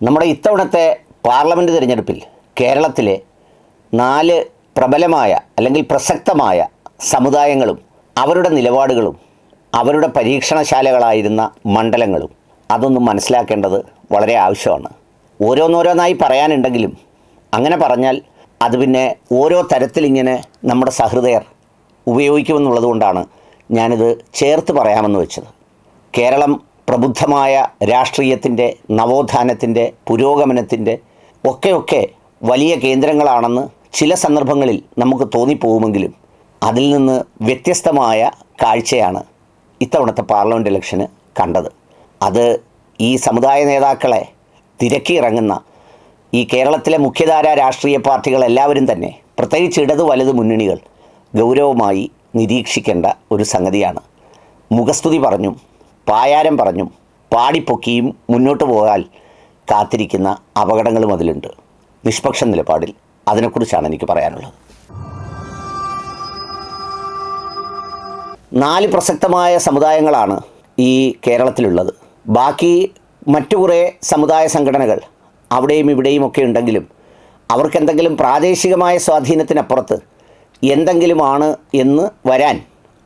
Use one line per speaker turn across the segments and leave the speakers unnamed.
നമ്മുടെ ഇത്തവണത്തെ പാർലമെന്റ് തിരഞ്ഞെടുപ്പിൽ കേരളത്തിലെ നാല് പ്രബലമായ അല്ലെങ്കിൽ പ്രസക്തമായ സമുദായങ്ങളും അവരുടെ നിലപാടുകളും അവരുടെ പരീക്ഷണശാലകളായിരുന്ന മണ്ഡലങ്ങളും അതൊന്നും മനസ്സിലാക്കേണ്ടത് വളരെ ആവശ്യമാണ്. ഓരോന്നോരോന്നായി പറയാനുണ്ടെങ്കിലും അങ്ങനെ പറഞ്ഞാൽ അത് പിന്നെ ഓരോ തരത്തിലിങ്ങനെ നമ്മുടെ സഹൃദയർ ഉപയോഗിക്കുമെന്നുള്ളതുകൊണ്ടാണ് ഞാനിത് ചേർത്ത് പറയാമെന്ന് വെച്ചത്. കേരളം പ്രബുദ്ധമായ രാഷ്ട്രീയത്തിന്റെ നവോത്ഥാനത്തിന്റെ പുരോഗമനത്തിന്റെ ഒക്കെയൊക്കെ വലിയ കേന്ദ്രങ്ങളാണെന്ന് ചില സന്ദർഭങ്ങളിൽ നമുക്ക് തോന്നിപ്പോകുമെങ്കിലും അതിൽ നിന്ന് വ്യത്യസ്തമായ കാഴ്ചയാണ് ഇത്തവണത്തെ പാർലമെന്റ് ഇലക്ഷന് കണ്ടത്. അത് ഈ സമുദായ നേതാക്കളെ തിരക്കിയിറങ്ങുന്ന ഈ കേരളത്തിലെ മുഖ്യധാര രാഷ്ട്രീയ പാർട്ടികൾ എല്ലാവരും തന്നെ പ്രത്യേകിച്ച് ഇടത് വലത് മുന്നണികൾ ഗൗരവമായി നിരീക്ഷിക്കേണ്ട ഒരു സംഗതിയാണ്. മുഖസ്തുതി പറഞ്ഞും പായാരം പറഞ്ഞും. പാടിപ്പൊക്കിയും മുന്നോട്ട് പോകാൻ കാത്തിരിക്കുന്ന അപകടങ്ങളും അതിലുണ്ട്. നിഷ്പക്ഷ നിലപാടിൽ അതിനെക്കുറിച്ചാണ് എനിക്ക് പറയാനുള്ളത്. നാല് പ്രസക്തമായ സമുദായങ്ങളാണ് ഈ കേരളത്തിലുള്ളത്. ബാക്കി മറ്റു കുറേ സമുദായ സംഘടനകൾ അവിടെയും ഇവിടെയും ഒക്കെ ഉണ്ടെങ്കിലും അവർക്കെന്തെങ്കിലും പ്രാദേശികമായ സ്വാധീനത്തിനപ്പുറത്ത് എന്തെങ്കിലുമാണ് എന്ന് വരാൻ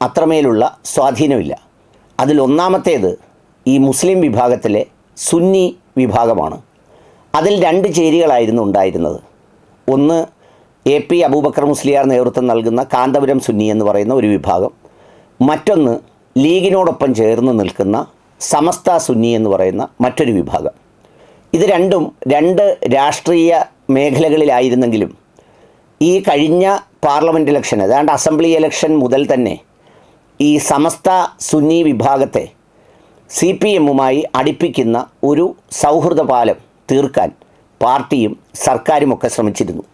അത്രമേലുള്ള സ്വാധീനമില്ല. അതിൽ ഒന്നാമത്തേത് ഈ മുസ്ലിം വിഭാഗത്തിലെ സുന്നി വിഭാഗമാണ്. അതിൽ രണ്ട് ചേരികളായിരുന്നു ഉണ്ടായിരുന്നത്. ഒന്ന് എ പി അബൂബക്കർ മുസ്ലിയാർ നേതൃത്വം നൽകുന്ന കാന്തപുരം സുന്നി എന്ന് പറയുന്ന ഒരു വിഭാഗം. മറ്റൊന്ന് ലീഗിനോടൊപ്പം ചേർന്ന് നിൽക്കുന്ന സമസ്ത സുന്നി എന്ന് പറയുന്ന മറ്റൊരു വിഭാഗം. ഇത് രണ്ടും രണ്ട് രാഷ്ട്രീയ മേഖലകളിലായിരുന്നെങ്കിലും ഈ കഴിഞ്ഞ പാർലമെന്റ് ഇലക്ഷൻ അതാണ്ട് അസംബ്ലി ഇലക്ഷൻ മുതൽ തന്നെ ഈ സമസ്ത സുന്നി വിഭാഗത്തെ സി പി എമ്മുമായി അടുപ്പിക്കുന്ന ഒരു സൗഹൃദ പാലം തീർക്കാൻ പാർട്ടിയും സർക്കാരുമൊക്കെ ശ്രമിച്ചിരുന്നു.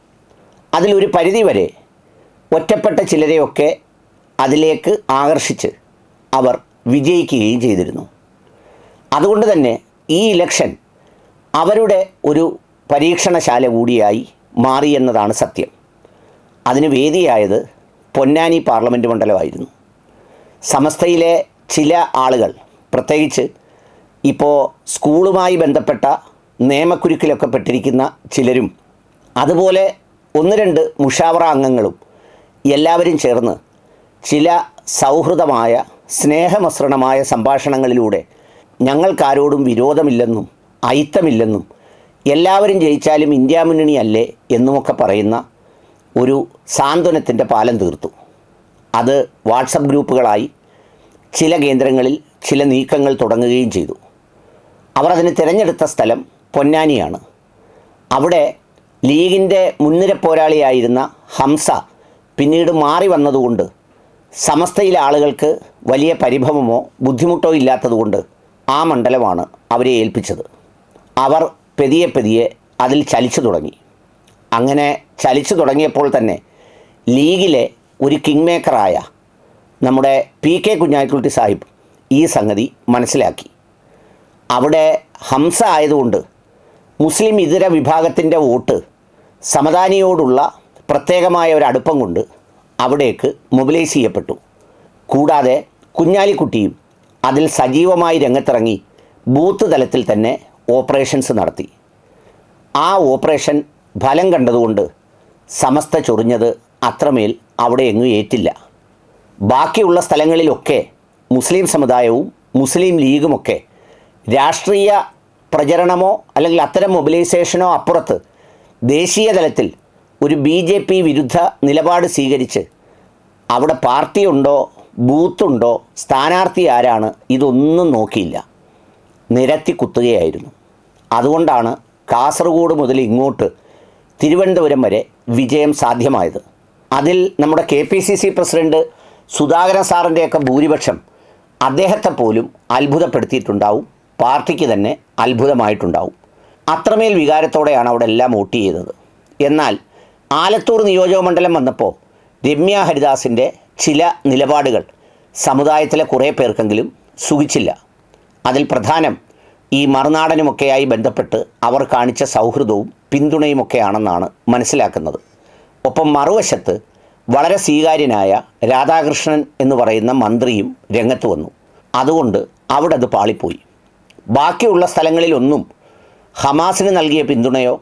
അതിലൊരു പരിധിവരെ ഒറ്റപ്പെട്ട ചിലരെയൊക്കെ അതിലേക്ക് ആകർഷിച്ച് അവർ വിജയിക്കുകയും ചെയ്തിരുന്നു. അതുകൊണ്ട് തന്നെ ഈ ഇലക്ഷൻ അവരുടെ ഒരു പരീക്ഷണശാല കൂടിയായി മാറിയെന്നതാണ് സത്യം. അതിന് വേദിയായത് പൊന്നാനി പാർലമെന്റ് മണ്ഡലമായിരുന്നു. സമസ്തയിലെ ചില ആളുകൾ പ്രത്യേകിച്ച് ഇപ്പോൾ സ്കൂളുമായി ബന്ധപ്പെട്ട നിയമക്കുരുക്കിലൊക്കെ പെട്ടിരിക്കുന്ന ചിലരും അതുപോലെ ഒന്ന് രണ്ട് മുഷാവറ അംഗങ്ങളും എല്ലാവരും ചേർന്ന് ചില സൗഹൃദമായ സ്നേഹമസൃണമായ സംഭാഷണങ്ങളിലൂടെ ഞങ്ങൾക്കാരോടും വിരോധമില്ലെന്നും അയിത്തമില്ലെന്നും എല്ലാവരും ജയിച്ചാലും ഇന്ത്യ മുന്നണിയല്ലേ എന്നുമൊക്കെ പറയുന്ന ഒരു സാന്ത്വനത്തിന്റെ പാലം തീർത്തു. അത് വാട്സപ്പ് ഗ്രൂപ്പുകളായി ചില കേന്ദ്രങ്ങളിൽ ചില നീക്കങ്ങൾ തുടങ്ങുകയും ചെയ്തു. അവർ അതിന് തിരഞ്ഞെടുത്ത സ്ഥലം പൊന്നാനിയാണ്. അവിടെ ലീഗിന്റെ മുൻനിര പോരാളിയായിരുന്ന ഹംസ പിന്നീട് മാറി വന്നതുകൊണ്ട് സമസ്തയിലെ ആളുകൾക്ക് വലിയ പരിഭവമോ ബുദ്ധിമുട്ടോ ഇല്ലാത്തതുകൊണ്ട് ആ മണ്ഡലമാണ് അവരെ ഏൽപ്പിച്ചത്. അവർ പെതിയെ പെതിയെ അതിൽ ചലിച്ചു തുടങ്ങി. അങ്ങനെ ചലിച്ചു തുടങ്ങിയപ്പോൾ തന്നെ ലീഗിലെ ഒരു കിങ് മേക്കറായ നമ്മുടെ പി കെ കുഞ്ഞാലിക്കുട്ടി സാഹിബ് ഈ സംഗതി മനസ്സിലാക്കി. അവിടെ ഹംസ ആയതുകൊണ്ട് മുസ്ലിം ഇതര വിഭാഗത്തിന്റെ വോട്ട് സമദാനിയോടുള്ള പ്രത്യേകമായ ഒരു അടുപ്പം കൊണ്ട് അവിടേക്ക് മൊബിലൈസ് ചെയ്യപ്പെട്ടു. കൂടാതെ കുഞ്ഞാലിക്കുട്ടിയും അതിൽ സജീവമായി രംഗത്തിറങ്ങി ബൂത്ത് തലത്തിൽ തന്നെ ഓപ്പറേഷൻസ് നടത്തി. ആ ഓപ്പറേഷൻ ഫലം കണ്ടതുകൊണ്ട് സമസ്ത ചൊറിഞ്ഞത് അത്രമേൽ അവിടെ എങ്ങും ഏറ്റില്ല. ബാക്കിയുള്ള സ്ഥലങ്ങളിലൊക്കെ മുസ്ലിം സമുദായവും മുസ്ലിം ലീഗുമൊക്കെ രാഷ്ട്രീയ പ്രചരണമോ അല്ലെങ്കിൽ അത്തരം മൊബിലൈസേഷനോ അപ്പുറത്ത് ദേശീയ തലത്തിൽ ഒരു ബി ജെ പി വിരുദ്ധ നിലപാട് സ്വീകരിച്ച് അവിടെ പാർട്ടിയുണ്ടോ ബൂത്തുണ്ടോ സ്ഥാനാർത്ഥി ആരാണ് ഇതൊന്നും നോക്കിയില്ല. നിരത്തി കുത്തുകയായിരുന്നു. അതുകൊണ്ടാണ് കാസർഗോഡ് മുതൽ ഇങ്ങോട്ട് തിരുവനന്തപുരം വരെ വിജയം സാധ്യമായത്. അതിൽ നമ്മുടെ K P C C president Sudhakaran സാറിന്റെയൊക്കെ ഭൂരിപക്ഷം അദ്ദേഹത്തെ പോലും അത്ഭുതപ്പെടുത്തിയിട്ടുണ്ടാവും. പാർട്ടിക്ക് തന്നെ അത്ഭുതമായിട്ടുണ്ടാവും. അത്രമേൽ വികാരത്തോടെയാണ് അവിടെ എല്ലാം വോട്ട് ചെയ്തത്. എന്നാൽ ആലത്തൂർ നിയോജക മണ്ഡലം വന്നപ്പോൾ രമ്യ ഹരിദാസിന്റെ ചില നിലപാടുകൾ സമുദായത്തിലെ കുറേ പേർക്കെങ്കിലും സുഖിച്ചില്ല. അതിൽ പ്രധാനം ഈ മറുനാടനുമൊക്കെയായി ബന്ധപ്പെട്ട് അവർ കാണിച്ച സൗഹൃദവും പിന്തുണയുമൊക്കെയാണെന്നാണ് മനസ്സിലാക്കുന്നത്. ഒപ്പം മറുവശത്ത് വളരെ സ്വീകാര്യനായ രാധാകൃഷ്ണൻ എന്ന് പറയുന്ന മന്ത്രിയും രംഗത്ത് വന്നു. അതുകൊണ്ട് അവിടെ അത് പാളിപ്പോയി. ബാക്കിയുള്ള സ്ഥലങ്ങളിലൊന്നും ഹമാസിന് നൽകിയ പിന്തുണയോ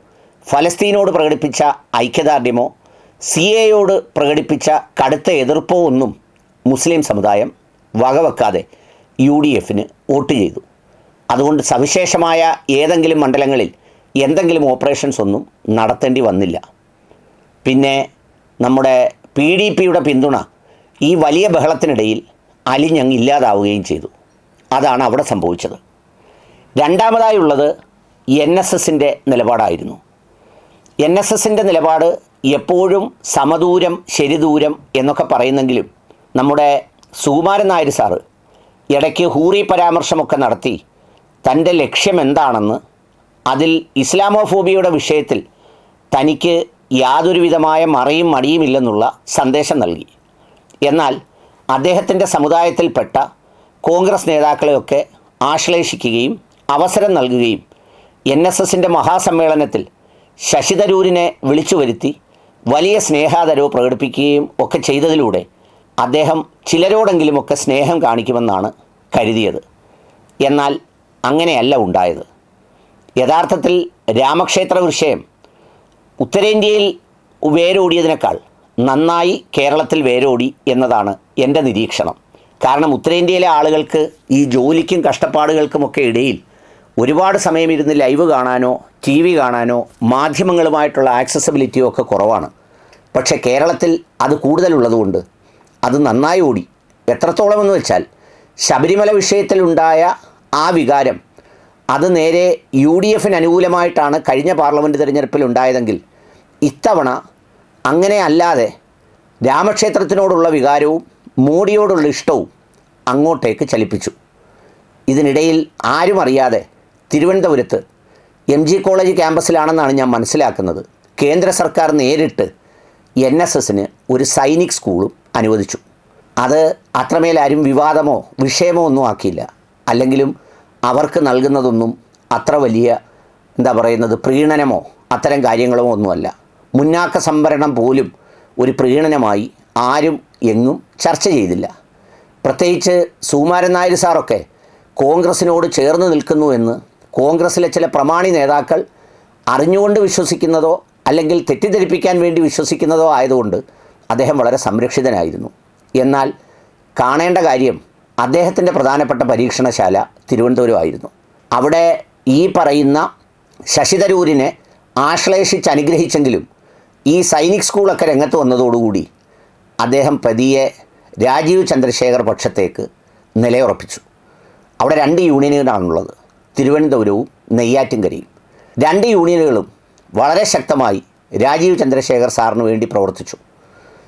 ഫലസ്തീനോട് പ്രകടിപ്പിച്ച ഐക്യദാർഢ്യമോ സി എയോട് പ്രകടിപ്പിച്ച കടുത്ത എതിർപ്പോ ഒന്നും മുസ്ലിം സമുദായം വകവെക്കാതെ യു ഡി എഫിന് വോട്ട് ചെയ്തു. അതുകൊണ്ട് സവിശേഷമായ ഏതെങ്കിലും മണ്ഡലങ്ങളിൽ എന്തെങ്കിലും ഓപ്പറേഷൻസ് ഒന്നും നടത്തേണ്ടി വന്നില്ല. പിന്നെ നമ്മുടെ പി ഡി പിയുടെ പിന്തുണ ഈ വലിയ ബഹളത്തിനിടയിൽ അലിഞ്ഞങ്ങ് ഇല്ലാതാവുകയും ചെയ്തു. അതാണ് അവിടെ സംഭവിച്ചത്. രണ്ടാമതായുള്ളത് എൻ എസ് എസിന്റെ നിലപാടായിരുന്നു. എൻ എസ് എസിന്റെ നിലപാട് എപ്പോഴും സമദൂരം ശരിദൂരം എന്നൊക്കെ പറയുന്നെങ്കിലും നമ്മുടെ സുകുമാരൻ നായർ സാറ് ഇടയ്ക്ക് ഹൂറി പരാമർശമൊക്കെ നടത്തി തന്റെ ലക്ഷ്യം എന്താണെന്ന് അതിൽ ഇസ്ലാമോഫോബിയയുടെ വിഷയത്തിൽ തനിക്ക് യാതൊരുവിധമായ മറയും മടിയുമില്ലെന്നുള്ള സന്ദേശം നൽകി. എന്നാൽ അദ്ദേഹത്തിന്റെ സമുദായത്തിൽപ്പെട്ട കോൺഗ്രസ് നേതാക്കളെയൊക്കെ ആശ്ലേഷിക്കുകയും അവസരം നൽകുകയും എൻ എസ് എസിന്റെ മഹാസമ്മേളനത്തിൽ ശശി തരൂരിനെ വിളിച്ചു വരുത്തി വലിയ സ്നേഹാദരവ് പ്രകടിപ്പിക്കുകയും ഒക്കെ ചെയ്തതിലൂടെ അദ്ദേഹം ചിലരോടെങ്കിലുമൊക്കെ സ്നേഹം കാണിക്കുമെന്നാണ് കരുതിയത്. എന്നാൽ അങ്ങനെയല്ല ഉണ്ടായത്. യഥാർത്ഥത്തിൽ രാമക്ഷേത്ര വിഷയം ഉത്തരേന്ത്യയിൽ വേരോടിയതിനേക്കാൾ നന്നായി കേരളത്തിൽ വേരോടി എന്നതാണ് എന്റെ നിരീക്ഷണം. കാരണം ഉത്തരേന്ത്യയിലെ ആളുകൾക്ക് ഈ ജോലിക്കും കഷ്ടപ്പാടുകൾക്കുമൊക്കെ ഇടയിൽ ഒരുപാട് സമയം ഇരുന്ന് ലൈവ് കാണാനോ ടി വി കാണാനോ മാധ്യമങ്ങളുമായിട്ടുള്ള ആക്സസബിലിറ്റിയോ ഒക്കെ കുറവാണ്. പക്ഷേ കേരളത്തിൽ അത് കൂടുതലുള്ളതുകൊണ്ട് അത് നന്നായി ഓടി. എത്രത്തോളം എന്ന് വെച്ചാൽ ശബരിമല വിഷയത്തിലുണ്ടായ ആ വികാരം അത് നേരെ യു ഡി എഫിന് അനുകൂലമായിട്ടാണ് കഴിഞ്ഞ പാർലമെന്റ് തിരഞ്ഞെടുപ്പിൽ ഉണ്ടായതെങ്കിൽ ഇത്തവണ അങ്ങനെ അല്ലാതെ രാമക്ഷേത്രത്തിനോടുള്ള വികാരവും മോഡിയോടുള്ള ഇഷ്ടവും അങ്ങോട്ടേക്ക് ചലിപ്പിച്ചു. ഇതിനിടയിൽ ആരും അറിയാതെ തിരുവനന്തപുരത്ത് എം ജി കോളേജ് ക്യാമ്പസിലാണെന്നാണ് ഞാൻ മനസ്സിലാക്കുന്നത്. കേന്ദ്ര സർക്കാർ നേരിട്ട് എൻ എസ് എസിന് ഒരു സൈനിക് സ്കൂളും അനുവദിച്ചു. അത് അത്രമേൽ ആരും വിവാദമോ വിഷയമോ ഒന്നും ആക്കിയില്ല. അല്ലെങ്കിലും അവർക്ക് നൽകുന്നതൊന്നും അത്ര വലിയ എന്താ പറയുന്നത് പ്രീണനമോ അത്തരം കാര്യങ്ങളോ ഒന്നുമല്ല. മുന്നാക്ക സംവരണം പോലും ഒരു പ്രീണനമായി ആരും എങ്ങും ചർച്ച ചെയ്തില്ല. പ്രത്യേകിച്ച് സുകുമാരൻ നായർ സാറൊക്കെ കോൺഗ്രസിനോട് ചേർന്ന് നിൽക്കുന്നു എന്ന് കോൺഗ്രസിലെ ചില പ്രമാണി നേതാക്കൾ അറിഞ്ഞുകൊണ്ട് വിശ്വസിക്കുന്നതോ അല്ലെങ്കിൽ തെറ്റിദ്ധരിപ്പിക്കാൻ വേണ്ടി വിശ്വസിക്കുന്നതോ ആയതുകൊണ്ട് അദ്ദേഹം വളരെ സംരക്ഷിതനായിരുന്നു. എന്നാൽ കാണേണ്ട കാര്യം അദ്ദേഹത്തിന്റെ പ്രധാനപ്പെട്ട പരീക്ഷണശാല തിരുവനന്തപുരമായിരുന്നു. അവിടെ ഈ പറയുന്ന ശശിതരൂരിനെ ആശ്ലേഷിച്ച് അനുഗ്രഹിച്ചെങ്കിലും ഈ സൈനിക് സ്കൂളൊക്കെ രംഗത്ത് വന്നതോടുകൂടി അദ്ദേഹം പ്രതിയെ രാജീവ് ചന്ദ്രശേഖർ പക്ഷത്തേക്ക് നിലയുറപ്പിച്ചു. അവിടെ രണ്ട് യൂണിയനുകളാണുള്ളത്. തിരുവനന്തപുരവും നെയ്യാറ്റിൻകരയും. രണ്ട് യൂണിയനുകളും വളരെ ശക്തമായി രാജീവ് ചന്ദ്രശേഖർ സാറിന് വേണ്ടി പ്രവർത്തിച്ചു.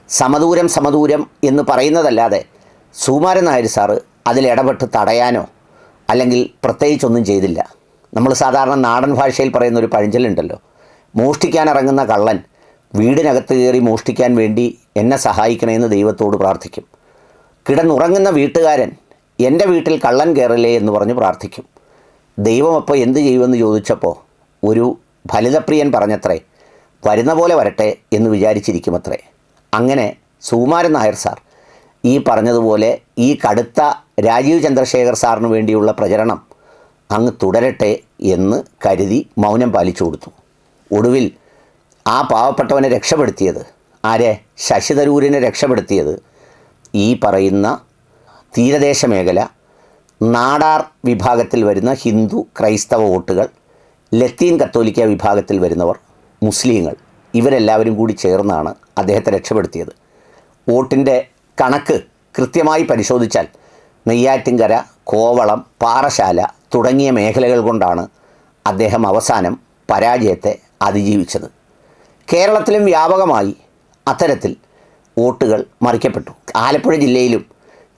സമദൂരം സമദൂരം എന്ന് പറയുന്നതല്ലാതെ സുകുമാരൻ നായർ സാറ് അതിലിടപെട്ട് തടയാനോ അല്ലെങ്കിൽ പ്രത്യേകിച്ചൊന്നും ചെയ്തില്ല. നമ്മൾ സാധാരണ നാടൻ ഭാഷയിൽ പറയുന്ന ഒരു പഴഞ്ചലുണ്ടല്ലോ മോഷ്ടിക്കാൻ ഇറങ്ങുന്ന കള്ളൻ വീടിനകത്ത് കയറി മോഷ്ടിക്കാൻ വേണ്ടി എന്നെ സഹായിക്കണമെന്ന് ദൈവത്തോട് പ്രാർത്ഥിക്കും. കിടന്നുറങ്ങുന്ന വീട്ടുകാരൻ എന്റെ വീട്ടിൽ കള്ളൻ കയറില്ലേ എന്ന് പറഞ്ഞ് പ്രാർത്ഥിക്കും. ദൈവം അപ്പോൾ എന്ത് ചെയ്യുമെന്ന് ചോദിച്ചപ്പോൾ ഒരു ഫലിതപ്രിയൻ പറഞ്ഞത്രേ വരുന്ന പോലെ വരട്ടെ എന്ന് വിചാരിച്ചിരിക്കുമത്രേ. അങ്ങനെ സുകുമാരൻ നായർ സാർ ഈ പറഞ്ഞതുപോലെ ഈ കടുത്ത രാജീവ് ചന്ദ്രശേഖർ സാറിന് വേണ്ടിയുള്ള പ്രചരണം അങ്ങ് തുടരട്ടെ എന്ന് കരുതി മൗനം പാലിച്ചു കൊടുത്തു. ഒടുവിൽ ആ പാവപ്പെട്ടവനെ രക്ഷപ്പെടുത്തിയത് ആരെ? ശശി തരൂരിനെ രക്ഷപ്പെടുത്തിയത് ഈ പറയുന്ന തീരദേശ മേഖല നാടാർ വിഭാഗത്തിൽ വരുന്ന ഹിന്ദു ക്രൈസ്തവ വോട്ടുകൾ ലത്തീൻ കത്തോലിക്ക വിഭാഗത്തിൽ വരുന്നവർ മുസ്ലിങ്ങൾ ഇവരെല്ലാവരും കൂടി ചേർന്നാണ് അദ്ദേഹത്തെ രക്ഷപ്പെടുത്തിയത്. വോട്ടിന്റെ കണക്ക് കൃത്യമായി പരിശോധിച്ചാൽ നെയ്യാറ്റിൻകര കോവളം പാറശാല തുടങ്ങിയ മേഖലകൾ കൊണ്ടാണ് അദ്ദേഹം അവസാനം പരാജയത്തെ അതിജീവിച്ചത്. കേരളത്തിലും വ്യാപകമായി അത്തരത്തിൽ വോട്ടുകൾ മറിക്കപ്പെട്ടു. ആലപ്പുഴ ജില്ലയിലും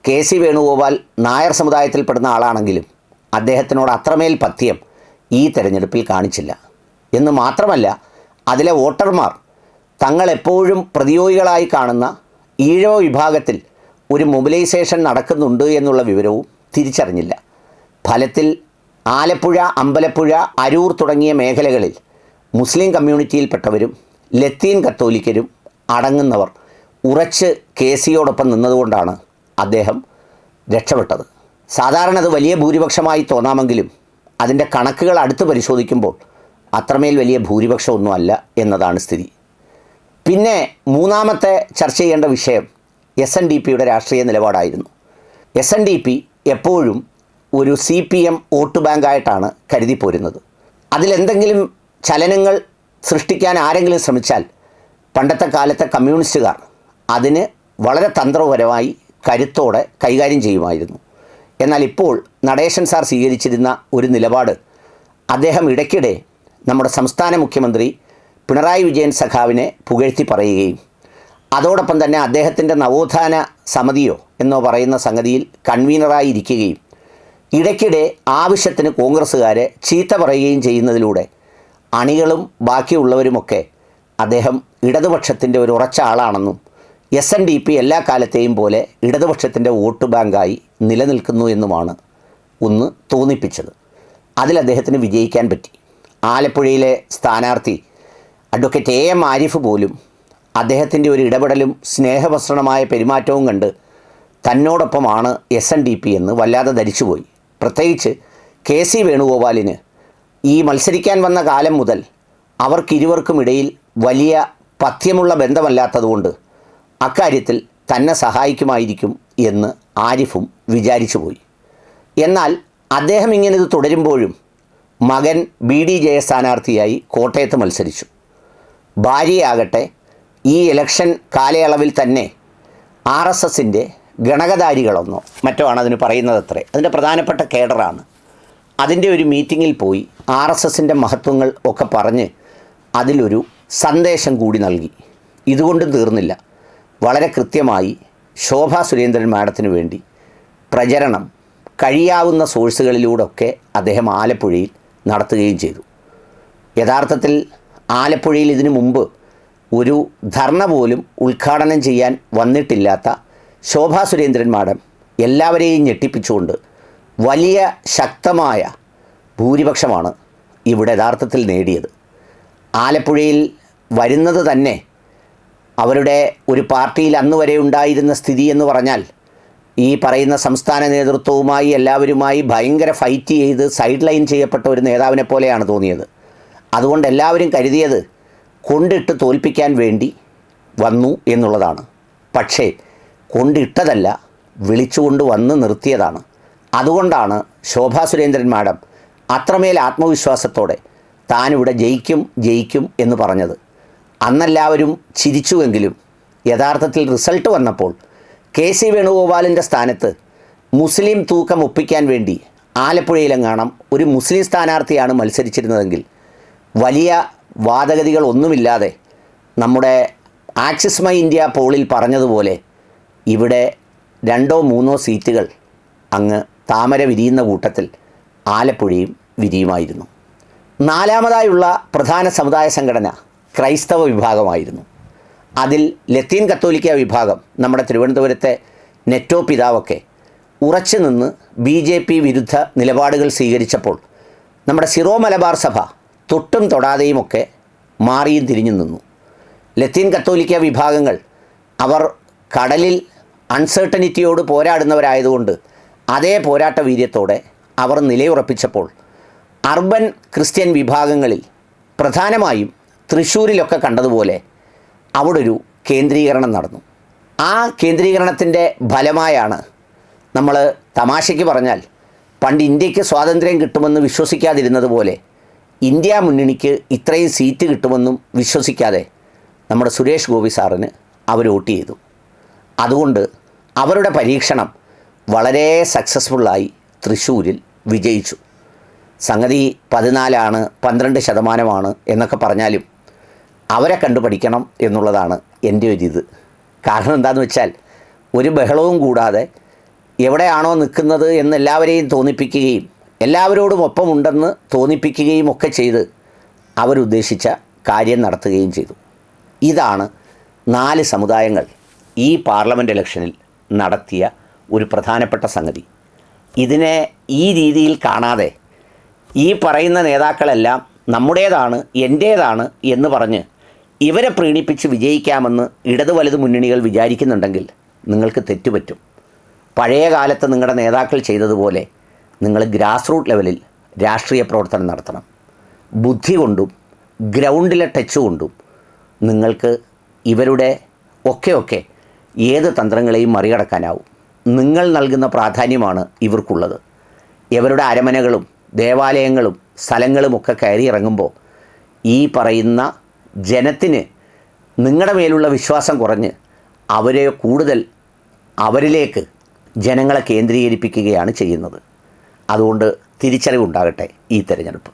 കെ സി വേണുഗോപാൽ നായർ സമുദായത്തിൽപ്പെടുന്ന ആളാണെങ്കിലും അദ്ദേഹത്തിനോട് അത്രമേൽ പഥ്യം ഈ തെരഞ്ഞെടുപ്പിൽ കാണിച്ചില്ല. എന്ന് മാത്രമല്ല അതിലെ വോട്ടർമാർ തങ്ങളെപ്പോഴും പ്രതിയോഗികളായി കാണുന്ന ഈഴവ വിഭാഗത്തിൽ ഒരു മൊബിലൈസേഷൻ നടക്കുന്നുണ്ട് എന്നുള്ള വിവരവും തിരിച്ചറിഞ്ഞില്ല. ഫലത്തിൽ ആലപ്പുഴ അമ്പലപ്പുഴ അരൂർ തുടങ്ങിയ മേഖലകളിൽ മുസ്ലിം കമ്മ്യൂണിറ്റിയിൽപ്പെട്ടവരും ലത്തീൻ കത്തോലിക്കരും അടങ്ങുന്നവർ ഉറച്ച് കെ സിയോടൊപ്പം നിന്നതുകൊണ്ടാണ് അദ്ദേഹം രക്ഷപ്പെട്ടത്. സാധാരണ അത് വലിയ ഭൂരിപക്ഷമായി തോന്നാമെങ്കിലും അതിന്റെ കണക്കുകൾ അടുത്ത് പരിശോധിക്കുമ്പോൾ അത്രമേൽ വലിയ ഭൂരിപക്ഷമൊന്നും അല്ല എന്നതാണ് സ്ഥിതി. പിന്നെ മൂന്നാമത്തെ ചർച്ച ചെയ്യേണ്ട വിഷയം എസ് എൻ ഡി പിയുടെ രാഷ്ട്രീയ നിലപാടായിരുന്നു. എസ് എൻ ഡി പി എപ്പോഴും ഒരു സി പി എം വോട്ട് ബാങ്കായിട്ടാണ് കരുതി പോരുന്നത് അതിലെന്തെങ്കിലും ചലനങ്ങൾ സൃഷ്ടിക്കാൻ ആരെങ്കിലും ശ്രമിച്ചാൽ പണ്ടത്തെ കാലത്തെ കമ്മ്യൂണിസ്റ്റുകാർ അതിന് വളരെ തന്ത്രപരമായി കരുത്തോടെ കൈകാര്യം ചെയ്യുമായിരുന്നു. എന്നാൽ ഇപ്പോൾ നടേശൻ സാർ സ്വീകരിച്ചിരുന്ന ഒരു നിലപാട് അദ്ദേഹം ഇടയ്ക്കിടെ നമ്മുടെ സംസ്ഥാന മുഖ്യമന്ത്രി പിണറായി വിജയൻ സഖാവിനെ പുകഴ്ത്തി പറയുകയും അതോടൊപ്പം തന്നെ അദ്ദേഹത്തിന്റെ നവോത്ഥാന സമിതിയോ എന്നോ പറയുന്ന സംഗതിയിൽ കൺവീനറായി ഇരിക്കുകയും ഇടയ്ക്കിടെ ആവശ്യത്തിന് കോൺഗ്രസ്സുകാരെ ചീത്ത പറയുകയും ചെയ്യുന്നതിലൂടെ അണികളും ബാക്കിയുള്ളവരുമൊക്കെ അദ്ദേഹം ഇടതുപക്ഷത്തിന്റെ ഒരു ഉറച്ച ആളാണെന്നും എസ് എൻ ഡി പി എല്ലാ കാലത്തെയും പോലെ ഇടതുപക്ഷത്തിന്റെ വോട്ട് ബാങ്കായി നിലനിൽക്കുന്നു എന്നുമാണ് ഒന്ന് തോന്നിപ്പിച്ചത്. അതിൽ അദ്ദേഹത്തിന് വിജയിക്കാൻ പറ്റി. ആലപ്പുഴയിലെ സ്ഥാനാർത്ഥി അഡ്വക്കേറ്റ് എ എം ആരിഫ് പോലും അദ്ദേഹത്തിന്റെ ഒരു ഇടപെടലും സ്നേഹവസ്ത്രണമായ പെരുമാറ്റവും കണ്ട് തന്നോടൊപ്പമാണ് എസ് എൻ ഡി പി എന്ന് വല്ലാതെ ധരിച്ചുപോയി. പ്രത്യേകിച്ച് കെ സി വേണുഗോപാലിന് ഈ മത്സരിക്കാൻ വന്ന കാലം മുതൽ അവർക്കിരുവർക്കുമിടയിൽ വലിയ പഥ്യമുള്ള ബന്ധമല്ലാത്തതുകൊണ്ട് അക്കാര്യത്തിൽ തന്നെ സഹായിക്കുമായിരിക്കും എന്ന് ആരിഫും വിചാരിച്ചുപോയി. എന്നാൽ അദ്ദേഹം ഇങ്ങനെ ഇത് തുടരുമ്പോഴും മകൻ ബി ഡി ജയ സ്ഥാനാർത്ഥിയായി കോട്ടയത്ത് മത്സരിച്ചു. ഭാര്യയാകട്ടെ ഈ ഇലക്ഷൻ കാലയളവിൽ തന്നെ ആർ എസ് എസിന്റെ ഗണകധാരികളെന്നോ മറ്റോ ആണ് അതിന് പറയുന്നത് അത്രേ അതിന്റെ പ്രധാനപ്പെട്ട കേഡറാണ്. അതിന്റെ ഒരു മീറ്റിങ്ങിൽ പോയി ആർ എസ് എസിന്റെ മഹത്വങ്ങൾ ഒക്കെ പറഞ്ഞ് അതിലൊരു സന്ദേശം കൂടി നൽകി. ഇതുകൊണ്ടും തീർന്നില്ല. വളരെ കൃത്യമായി ശോഭ സുരേന്ദ്രൻ മാഡത്തിന് വേണ്ടി പ്രചരണം കഴിയാവുന്ന സോഴ്സുകളിലൂടെയൊക്കെ അദ്ദേഹം ആലപ്പുഴയിൽ നടത്തുകയും ചെയ്തു. യഥാർത്ഥത്തിൽ ആലപ്പുഴയിൽ ഇതിനു മുമ്പ് ഒരു ധർണ പോലും ഉദ്ഘാടനം ചെയ്യാൻ വന്നിട്ടില്ലാത്ത ശോഭാ സുരേന്ദ്രൻ മാഡം എല്ലാവരെയും ഞെട്ടിപ്പിച്ചുകൊണ്ട് വലിയ ശക്തമായ ഭൂരിപക്ഷമാണ് ഇവിടെ യഥാർത്ഥത്തിൽ നേടിയത്. ആലപ്പുഴയിൽ വരുന്നത് തന്നെ അവരുടെ ഒരു പാർട്ടിയിൽ അന്ന് വരെ ഉണ്ടായിരുന്ന സ്ഥിതി എന്ന് പറഞ്ഞാൽ ഈ പറയുന്ന സംസ്ഥാന നേതൃത്വവുമായി എല്ലാവരുമായി ഭയങ്കര ഫൈറ്റ് ചെയ്ത് സൈഡ് ലൈൻ ചെയ്യപ്പെട്ട ഒരു നേതാവിനെ പോലെയാണ് തോന്നിയത്. അതുകൊണ്ട് എല്ലാവരും കരുതിയത് കൊണ്ടിട്ട് തോൽപ്പിക്കാൻ വേണ്ടി വന്നു എന്നുള്ളതാണ്. പക്ഷേ കൊണ്ടിട്ടതല്ല വിളിച്ചുകൊണ്ട് വന്ന് നിർത്തിയതാണ്. അതുകൊണ്ടാണ് ശോഭാ സുരേന്ദ്രൻ മാഡം അത്രമേൽ ആത്മവിശ്വാസത്തോടെ താനിവിടെ ജയിക്കും ജയിക്കും എന്ന് പറഞ്ഞത്. അന്നെല്ലാവരും ചിരിച്ചുവെങ്കിലും യഥാർത്ഥത്തിൽ റിസൾട്ട് വന്നപ്പോൾ കെ സി വേണുഗോപാലിന്റെ സ്ഥാനത്ത് മുസ്ലിം തൂക്കം ഒപ്പിക്കാൻ വേണ്ടി ആലപ്പുഴയിലെങ്ങാണം ഒരു മുസ്ലിം സ്ഥാനാർത്ഥിയാണ് മത്സരിച്ചിരുന്നതെങ്കിൽ വലിയ വാദഗതികളൊന്നുമില്ലാതെ നമ്മുടെ ആക്സിസ് മൈ ഇന്ത്യ പോളിൽ പറഞ്ഞതുപോലെ ഇവിടെ രണ്ടോ മൂന്നോ സീറ്റുകൾ അങ്ങ് താമര വിരിയുന്ന കൂട്ടത്തിൽ ആലപ്പുഴയും വിരിയുമായിരുന്നു. നാലാമതായുള്ള പ്രധാന സമുദായ സംഘടന ക്രൈസ്തവ വിഭാഗമായിരുന്നു. അതിൽ ലത്തീൻ കത്തോലിക്ക വിഭാഗം നമ്മുടെ തിരുവനന്തപുരത്തെ നെറ്റോ പിതാവൊക്കെ ഉറച്ചു നിന്ന് ബി ജെ പി വിരുദ്ധ നിലപാടുകൾ സ്വീകരിച്ചപ്പോൾ നമ്മുടെ സിറോ മലബാർ സഭ തൊട്ടും തൊടാതെയുമൊക്കെ മാറിയും തിരിഞ്ഞു നിന്നു. ലത്തീൻ കത്തോലിക്ക വിഭാഗങ്ങൾ അവർ കടലിൽ അൺസേർട്ടനിറ്റിയോട് പോരാടുന്നവരായതുകൊണ്ട് അതേ പോരാട്ട വീര്യത്തോടെ അവർ നിലയുറപ്പിച്ചപ്പോൾ അർബൻ ക്രിസ്ത്യൻ വിഭാഗങ്ങളിൽ പ്രധാനമായും തൃശ്ശൂരിലൊക്കെ കണ്ടതുപോലെ അവിടെ ഒരു കേന്ദ്രീകരണം നടന്നു. ആ കേന്ദ്രീകരണത്തിന്റെ ഫലമായാണ് നമ്മൾ തമാശയ്ക്ക് പറഞ്ഞാൽ പണ്ട് ഇന്ത്യയ്ക്ക് സ്വാതന്ത്ര്യം കിട്ടുമെന്ന് വിശ്വസിക്കാതിരുന്നത് പോലെ ഇന്ത്യ മുന്നണിക്ക് ഇത്രയും സീറ്റ് കിട്ടുമെന്നും വിശ്വസിക്കാതെ നമ്മുടെ സുരേഷ് ഗോപി സാറിന് അവർ വോട്ട് ചെയ്തു. അതുകൊണ്ട് അവരുടെ പരീക്ഷണം വളരെ സക്സസ്ഫുള്ളായി തൃശ്ശൂരിൽ വിജയിച്ചു. സംഗതി പതിനാലാണ് പന്ത്രണ്ട് ശതമാനമാണ് എന്നൊക്കെ പറഞ്ഞാലും അവരെ കണ്ടു പഠിക്കണം എന്നുള്ളതാണ് എന്റെ ഒരു ഇത്. കാരണം എന്താണെന്ന് വെച്ചാൽ ഒരു ബഹളവും കൂടാതെ എവിടെയാണോ നിൽക്കുന്നത് എന്നെല്ലാവരെയും തോന്നിപ്പിക്കുകയും എല്ലാവരോടും ഒപ്പമുണ്ടെന്ന് തോന്നിപ്പിക്കുകയും ഒക്കെ ചെയ്ത് അവരുദ്ദേശിച്ച കാര്യം നടത്തുകയും ചെയ്തു. ഇതാണ് നാല് സമുദായങ്ങൾ ഈ പാർലമെന്റ് ഇലക്ഷനിൽ നടത്തിയ ഒരു പ്രധാനപ്പെട്ട സംഗതി. ഇതിനെ ഈ രീതിയിൽ കാണാതെ ഈ പറയുന്ന നേതാക്കളെല്ലാം നമ്മുടേതാണ് എന്റേതാണ് എന്ന് പറഞ്ഞ് ഇവരെ പ്രീണിപ്പിച്ച് വിജയിക്കാമെന്ന് ഇടതു വലതു മുന്നണികൾ വിചാരിക്കുന്നുണ്ടെങ്കിൽ നിങ്ങൾക്ക് തെറ്റുപറ്റും. പഴയ കാലത്ത് നിങ്ങളുടെ നേതാക്കൾ ചെയ്തതുപോലെ നിങ്ങൾ ഗ്രാസ് റൂട്ട് ലെവലിൽ രാഷ്ട്രീയ പ്രവർത്തനം നടത്തണം. ബുദ്ധി കൊണ്ടും ഗ്രൗണ്ടിലെ ടച്ച് കൊണ്ടും നിങ്ങൾക്ക് ഇവരുടെ ഒക്കെ ഒക്കെ ഏത് തന്ത്രങ്ങളെയും മറികടക്കാനാവും. നിങ്ങൾ നൽകുന്ന പ്രാധാന്യമാണ് ഇവർക്കുള്ളത്. ഇവരുടെ അരമനകളും ദേവാലയങ്ങളും സ്ഥലങ്ങളുമൊക്കെ കയറി ഇറങ്ങുമ്പോൾ ഈ പറയുന്ന ജനത്തിന് നിങ്ങളുടെ മേലുള്ള വിശ്വാസം കുറഞ്ഞ് അവരെ കൂടുതൽ അവരിലേക്ക് ജനങ്ങളെ കേന്ദ്രീകരിപ്പിക്കുകയാണ് ചെയ്യുന്നത്. അതുകൊണ്ട് തിരിച്ചറിവുണ്ടാകട്ടെ ഈ തിരഞ്ഞെടുപ്പ്.